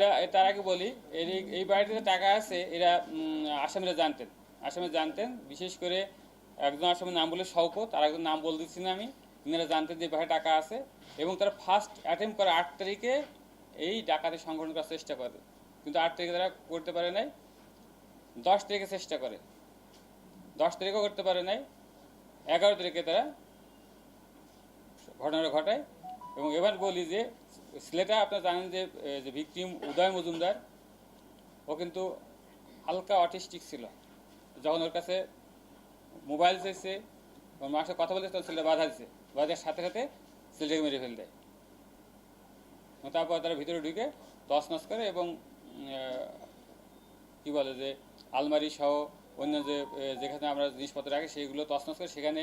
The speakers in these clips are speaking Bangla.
এটা তার আগে বলি, এর এই- এই বাড়িতে টাকা আছে, এরা আসামিরা জানতেন। আসামিরা জানতেন, বিশেষ করে একজন আসামের নাম বলে শওকত, আর একজন নাম বলে দিচ্ছি না আমি, ইনারা জানতেন যে বাড়ি টাকা আছে, এবং তারা ফার্স্ট অ্যাটেম্প করে আট তারিখে এই ডাকাতি সংগঠন করার চেষ্টা করে। কিন্তু আট তারিখে তারা করতে পারে নাই, দশ তারিখে চেষ্টা করে। দশ তারিখও করতে পারে নাই, এগারো তারিখে তারা ঘটনাটা ঘটায়। এবং এবার বলি যে ছেলেটা আপনারা জানেন যে যে ভিকটিম উদয় মজুমদার, ও কিন্তু হালকা অটিস্টিক ছিল। যখন ওর কাছে মোবাইল চাইছে ওর মার সাথে কথা বলতে তখন ছেলেটা বাধা দিচ্ছে বাধা দেওয়ার সাথে সাথে ছেলেটাকে মেরে ফেল দেয় তারপর তারা ভিতরে ঢুকে তছনছ করে এবং কি বলে যে, আলমারি সহ অন্য যে যেখানে আমরা জিনিসপত্র রাখি সেইগুলো তছনছ করে সেখানে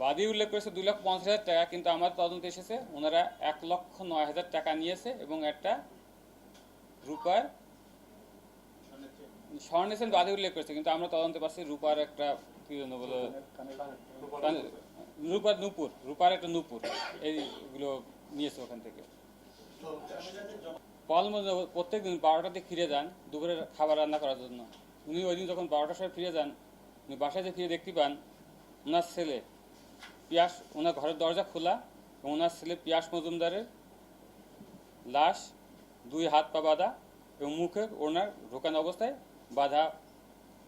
বাদী উল্লেখ করেছে দুই লক্ষ পঞ্চাশ হাজার টাকা, কিন্তু আমার তদন্তে এসেছে, ওনারা এক লক্ষ নয় হাজার টাকা নিয়েছে এবং একটা রূপার স্বর্ণেছেন বাদী উল্লেখ করেছে, কিন্তু আমরা তদন্তে পাচ্ছি রূপার একটা, কি জন্য বলো, রূপার নুপুর, রূপার একটা নূপুর, এইগুলো নিয়েছে ওখান থেকে। পল প্রত্যেক দিন বারোটাতে ফিরে যান দুপুরে খাবার রান্না করার জন্য, উনি ওই দিন যখন বারোটার সময় ফিরে যান, উনি বাসায় যে ফিরে দেখতে পান, ওনার ছেলে পিয়াস, ওনার ঘরের দরজা খোলা এবং ওনার ছেলে পিয়াস মজুমদারের লাশ, দুই হাত পা বাঁধা এবং মুখে ওনার ঢোকানো অবস্থায় বাধা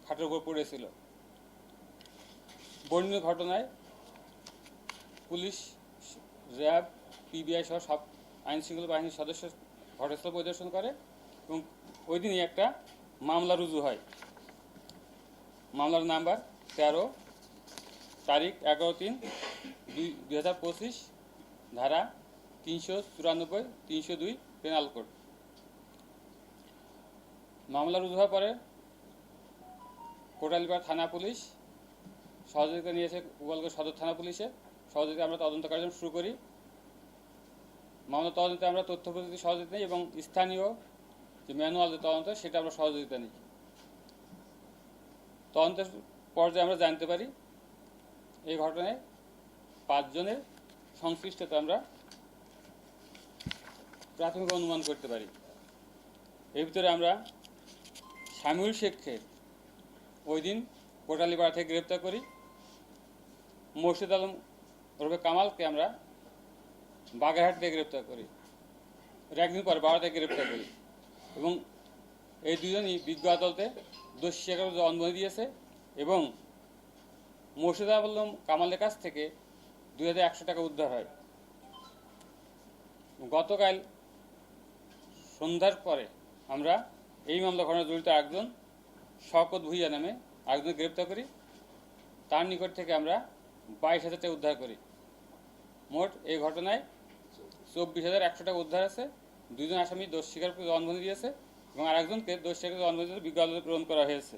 খাটের উপর পড়েছিল। বর্ণিত ঘটনায় পুলিশ, র্যাব, পিবিআই সহ সব আইন শৃঙ্খলা বাহিনীর সদস্য ঘটনাস্থল পরিদর্শন করে এবং ওই দিনই একটা মামলা রুজু হয়। মামলার নাম্বার তেরো তারিখ এগারো তিন দুই হাজার পঁচিশ, ধারা তিনশো চুরানব্বই, তিনশো দুই পেনাল কোড মামলা হওয়ার পরে কোটালীপাড়া থানা পুলিশ সহযোগিতা নিয়েছে গোপালগঞ্জ সদর থানা পুলিশে। সহযোগিতা আমরা তদন্ত কার্যক্রম শুরু করি। মামলা তদন্তে আমরা তথ্য প্রযুক্তি সহযোগিতা নিই এবং স্থানীয় যে ম্যানুয়াল যে তদন্ত, সেটা আমরা সহযোগিতা নিই। তদন্তের পর্যায়ে আমরা জানতে পারি এই ঘটনায় পাঁচজনের সংশ্লিষ্টতা আমরা প্রাথমিক অনুমান করতে পারি। এর ভিতরে আমরা শামিউল শেখকে ওই দিন কোটালীপাড়া থেকে গ্রেপ্তার করি। মোর্শেদ আলম ওরফে কামালকে আমরা বাগেরহাট থেকে গ্রেপ্তার করি। একদিন পর বারো থেকে গ্রেপ্তার করি। এবং এই দুজনই বিজ্ঞ আদালতে দোষী স্বীকার জন্মনি দিয়েছে এবং মোর্শেদ আলম কামালের কাছ থেকে দুই হাজার একশো টাকা উদ্ধার হয়। গতকাল সন্ধ্যার পরে আমরা এই মামলা ঘটনা জড়িত একজন শকত ভুইয়া নামে একজন গ্রেপ্তার করি। তার নিকট থেকে আমরা বাইশ হাজার টাকা উদ্ধার করি। মোট এই ঘটনায় চব্বিশ হাজার একশো টাকা উদ্ধার আছে। দুজন আসামি দোষ স্বীকার করে জবানবন্দি দিয়েছে এবং আরেকজনকে দোষ স্বীকার করে জবানবন্দি দিয়ে আদালতে প্রেরণ করা হয়েছে।